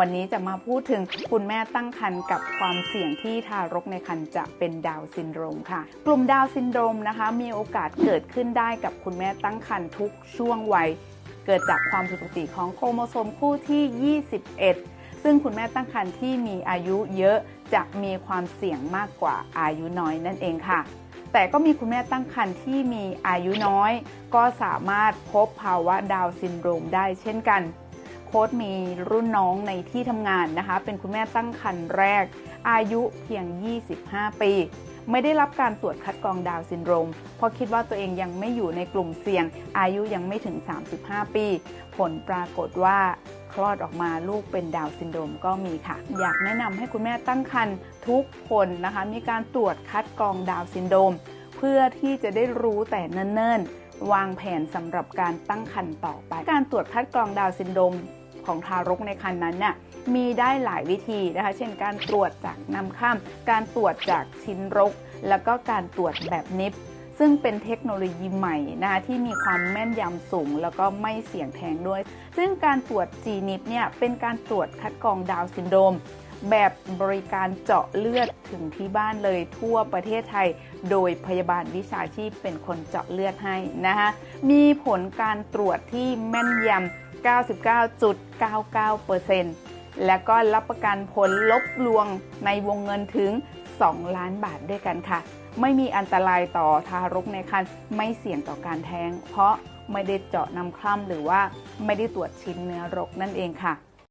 วันนี้จะมาพูดถึงคุณแม่ตั้งครรภ์กับความเสี่ยงที่ทารกในครรภ์จะเป็นดาวซินโดรมค่ะ กลุ่มดาวซินโดรมนะคะ มีโอกาสเกิดขึ้นได้กับคุณแม่ตั้งครรภ์ทุกช่วงวัย เกิดจากความผิดปกติของโครโมโซมคู่ที่ 21 ซึ่งคุณแม่ตั้งครรภ์ที่มีอายุเยอะจะมีความเสี่ยงมากกว่าอายุน้อยนั่นเองค่ะแต่ก็มีคุณแม่ตั้งครรภ์ที่มีอายุน้อย ก็สามารถพบภาวะดาวซินโดรมได้เช่นกัน ค้ดมีรุ่นน้องในที่ทำงานนะคะ เป็นคุณแม่ตั้งครรภ์แรก อายุเพียง 25 ปี ไม่ได้รับการตรวจคัดกรองดาวซินโดรม เพราะคิดว่าตัวเองยังไม่อยู่ในกลุ่มเสี่ยง อายุยังไม่ถึง 35 ปี ผลปรากฏว่าคลอดออกมาลูกเป็นดาวซินโดรมก็มีค่ะ อยากแนะนำให้คุณแม่ตั้งครรภ์ทุกคนนะคะ มีการตรวจคัดกรองดาวซินโดรม เพื่อที่จะได้รู้แต่เนิ่นๆวางแผนสำหรับการตั้งครรภ์ต่อไป การตรวจคัดกรองดาวซินโดรม ของทารกในครรภ์นั้นน่ยมีได้หลายวิธีนะคะ เช่นการตรวจจากน้ำข้าม การตรวจจากชิ้นรก แล้วก็การตรวจแบบนิฟซึ่งเป็นเทคโนโลยีใหม่นะคะที่มีความแม่นยำสูง แล้วก็ไม่เสี่ยงแท้งด้วย ซึ่งการตรวจ g n i p เนี่ยเป็นการตรวจคัดกรองดาวซินโดม แบบบริการเจาะเลือดถึงที่บ้านเลยทั่วประเทศไทย โดยพยาบาลวิชาชีพเป็นคนเจาะเลือดให้นะคะมีผลการตรวจที่แม่นยำ 99.99%และก็รับประกันผลลบลวงในวงเงินถึง 2 ล้านบาทด้วยกันค่ะ ไม่มีอันตรายต่อทารกในครรภ์ไม่เสี่ยงต่อการแท้ง เพราะไม่ได้เจาะนำคร่ำหรือว่าไม่ได้ตรวจชิ้นเนื้อรกนั่นเองค่ะ